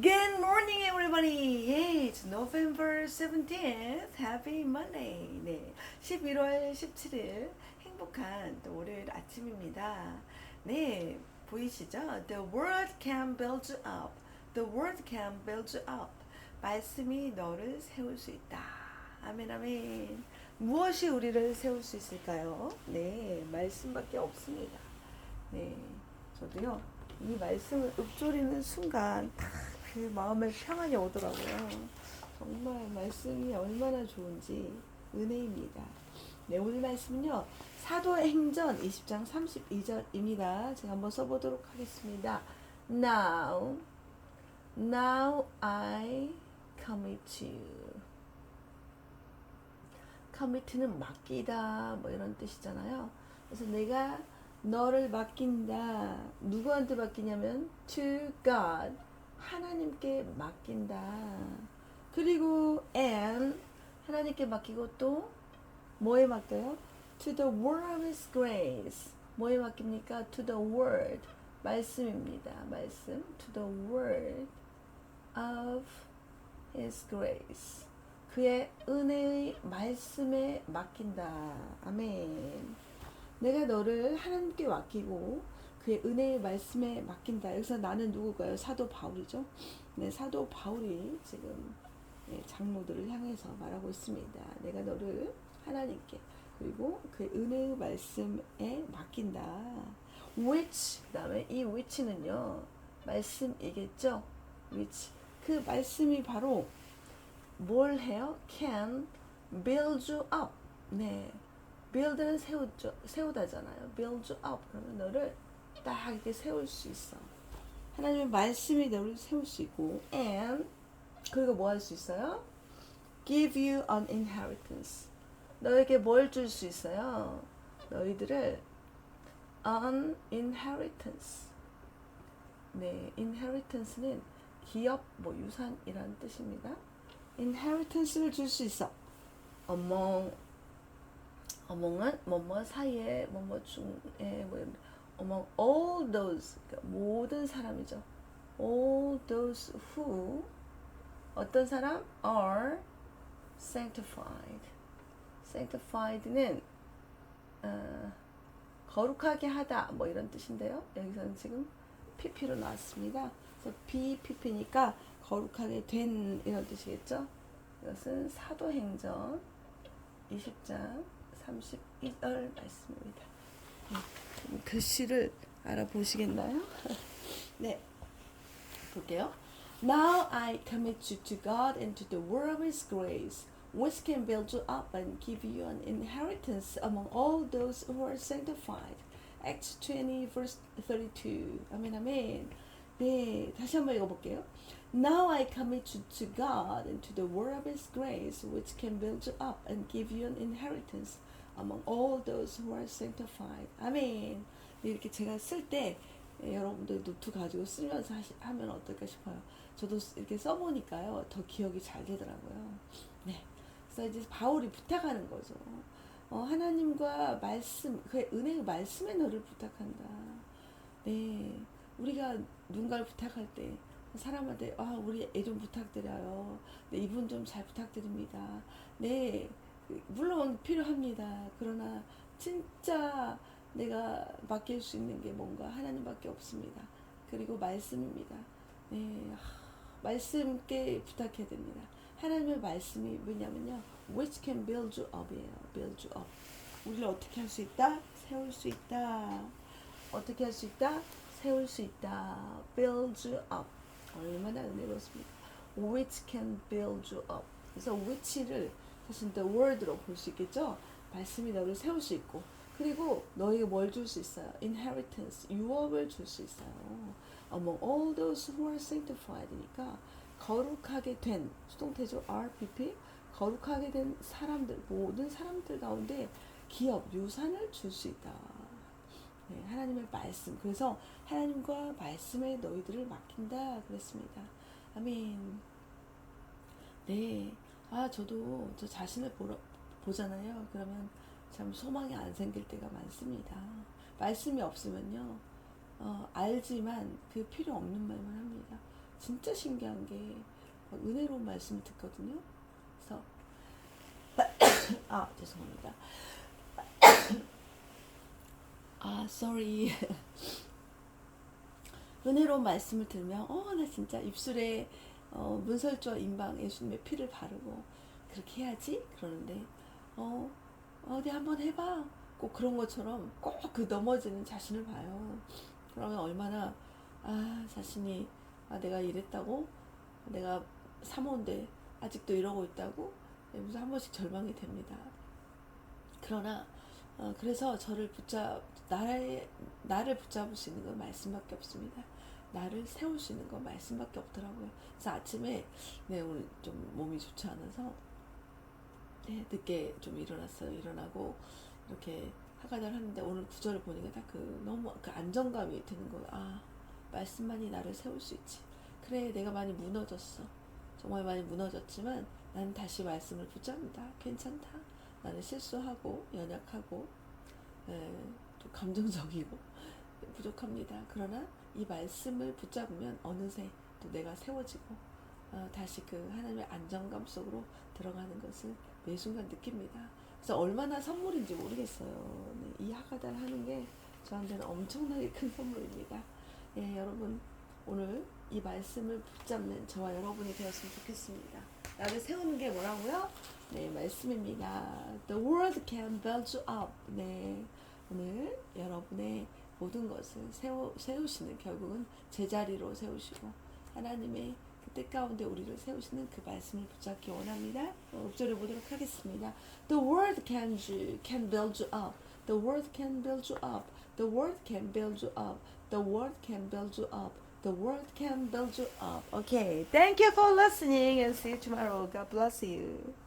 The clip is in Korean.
Good morning, everybody. It's November 17th. Happy Monday. 네, 11월 17일 행복한 또 월요일 아침입니다. 네, 보이시죠? The word can build you up. The word can build you up. 말씀이 너를 세울 수 있다. 아멘, 아멘. 무엇이 우리를 세울 수 있을까요? 네, 말씀밖에 없습니다. 네, 저도요, 이 말씀을 읊조리는 순간 딱 그 마음에 평안이 오더라고요. 정말 말씀이 얼마나 좋은지 은혜입니다. 네, 오늘 말씀은요, 사도행전 20장 32절입니다. 제가 한번 써보도록 하겠습니다. Now, now I commit you. commit는 맡기다 뭐 이런 뜻이잖아요. 그래서 내가 너를 맡긴다. 누구한테 맡기냐면 to God 하나님께 맡긴다. 그리고 and 하나님께 맡기고 또 뭐에 맡겨요? To the word of His grace. 뭐에 맡깁니까? To the word 말씀입니다. 말씀. To the word of His grace. 그의 은혜의 말씀에 맡긴다. 아멘. 내가 너를 하나님께 맡기고 그의 은혜의 말씀에 맡긴다. 여기서 나는 누구가요? 사도 바울이죠. 네, 사도 바울이 지금 네, 장로들을 향해서 말하고 있습니다. 내가 너를 하나님께 그리고 그의 은혜의 말씀에 맡긴다. which 그다음에 이 which는요 말씀이겠죠. which 그 말씀이 바로 뭘 해요? can build you up. 네. build는 세우죠, 세우다잖아요. build you up. 그러면 너를 딱 이렇게 세울 수 있어. 하나님의 말씀이 너를 세울 수 있고, and 그리고 뭐 할 수 있어요? give you an inheritance. 너에게 뭘 줄 수 있어요? 너희들을 an inheritance. 네, inheritance는 기업, 뭐 유산이라는 뜻입니다. inheritance를 줄 수 있어. among among은 뭐뭐 사이에 뭐뭐 중에 뭐 among all those 그러니까 모든 사람이죠. all those who 어떤 사람 are sanctified. sanctified는 어, 거룩하게 하다 뭐 이런 뜻인데요. 여기서는 지금 pp로 나왔습니다. 그래서 bpp니까 거룩하게 된 이런 뜻이겠죠. 이것은 사도행전 20장 31절 말씀입니다. 네, 글씨를 알아보시겠나요? 네, 볼게요. Now I commit you to God and to the word of His grace, which can build you up and give you an inheritance among all those who are sanctified. Acts 20, verse 32. 아멘, 아멘. 네, 다시 한번 읽어볼게요. Now I commit you to God and to the word of His grace, which can build you up and give you an inheritance among all those who are sanctified. 아멘. 네, 이렇게 제가 쓸 때 여러분들 노트 가지고 쓰면서 하시, 하면 어떨까 싶어요. 저도 이렇게 써보니까요, 더 기억이 잘 되더라고요. 네. 그래서 이제 바울이 부탁하는 거죠. 어, 하나님과 말씀, 그의 은혜의 말씀에 너를 부탁한다. 네. 우리가 누군가를 부탁할 때, 사람한테, 아, 우리 애 좀 부탁드려요. 네, 이분 좀 잘 부탁드립니다. 네. 물론 필요합니다. 그러나 진짜 내가 맡길 수 있는 게 뭔가 하나님밖에 없습니다. 그리고 말씀입니다. 네, 말씀께 부탁해야 됩니다. 하나님의 말씀이 뭐냐면요. which can build you up이에요. build you up. 우리를 어떻게 할 수 있다? 세울 수 있다. 어떻게 할 수 있다? 세울 수 있다. build you up. 얼마나 은혜롭습니까? which can build you up. 그래서 which를 사실 the word로 볼 수 있겠죠? 말씀이 너를 세울 수 있고 그리고 너에게 뭘 줄 수 있어요? inheritance, 유업을 줄 수 있어요. among all those who are sanctified니까 거룩하게 된 수동태죠. RPP 거룩하게 된 사람들 모든 사람들 가운데 기업 유산을 줄 수 있다. 네, 하나님의 말씀. 그래서 하나님과 말씀에 너희들을 맡긴다 그랬습니다. 아멘. 네. 아, 저도 저 자신을 보러, 보잖아요. 그러면 참 소망이 안 생길 때가 많습니다. 말씀이 없으면요, 어, 알지만 그 필요 없는 말만 합니다. 진짜 신기한 게막 은혜로운 말씀을 듣거든요. 그래서 아 죄송합니다. 아 sorry. 은혜로운 말씀을 들으면 어 나 진짜 입술에 어, 문설주와 임방 예수님의 피를 바르고 그렇게 해야지? 그러는데 어 어디 한번 해봐. 꼭 그런 것처럼 꼭 그 넘어지는 자신을 봐요. 그러면 얼마나 아 자신이 아 내가 이랬다고? 내가 사모인데 아직도 이러고 있다고? 무슨 한 번씩 절망이 됩니다. 그러나 어, 그래서 저를 붙잡 나의 나를 붙잡을 수 있는 건 말씀밖에 없습니다. 나를 세울 수 있는 건 말씀밖에 없더라고요. 그래서 아침에 네 오늘 좀 몸이 좋지 않아서 네, 늦게 좀 일어났어요. 일어나고 이렇게 하가다를 하는데 오늘 구절을 보니까 딱 그 너무 그 안정감이 드는 거예요. 아 말씀만이 나를 세울 수 있지. 그래 내가 많이 무너졌어. 정말 많이 무너졌지만 나는 다시 말씀을 붙잡는다. 괜찮다. 나는 실수하고 연약하고 예, 또 감정적이고 부족합니다. 그러나 이 말씀을 붙잡으면 어느새 또 내가 세워지고 어, 다시 그 하나님의 안정감 속으로 들어가는 것을 매 순간 느낍니다. 그래서 얼마나 선물인지 모르겠어요. 네, 이 하가달 하는 게 저한테는 엄청나게 큰 선물입니다. 예, 여러분 오늘 이 말씀을 붙잡는 저와 여러분이 되었으면 좋겠습니다. 나를 세우는 게 뭐라고요? 네, 말씀입니다. The word can build you up. 네, 오늘 여러분의 모든 것을 세우, 세우시는 결국은 제자리로 세우시고 하나님의 그뜻 가운데 우리를 세우시는 그 말씀을 붙잡기 원합니다. 어, 읊조려 보도록 하겠습니다. The word can, you- can build you up. The word can build you up. The word can build you up. The word can build you up. The word can build you up. Okay. Thank you for listening and see you tomorrow. God bless you.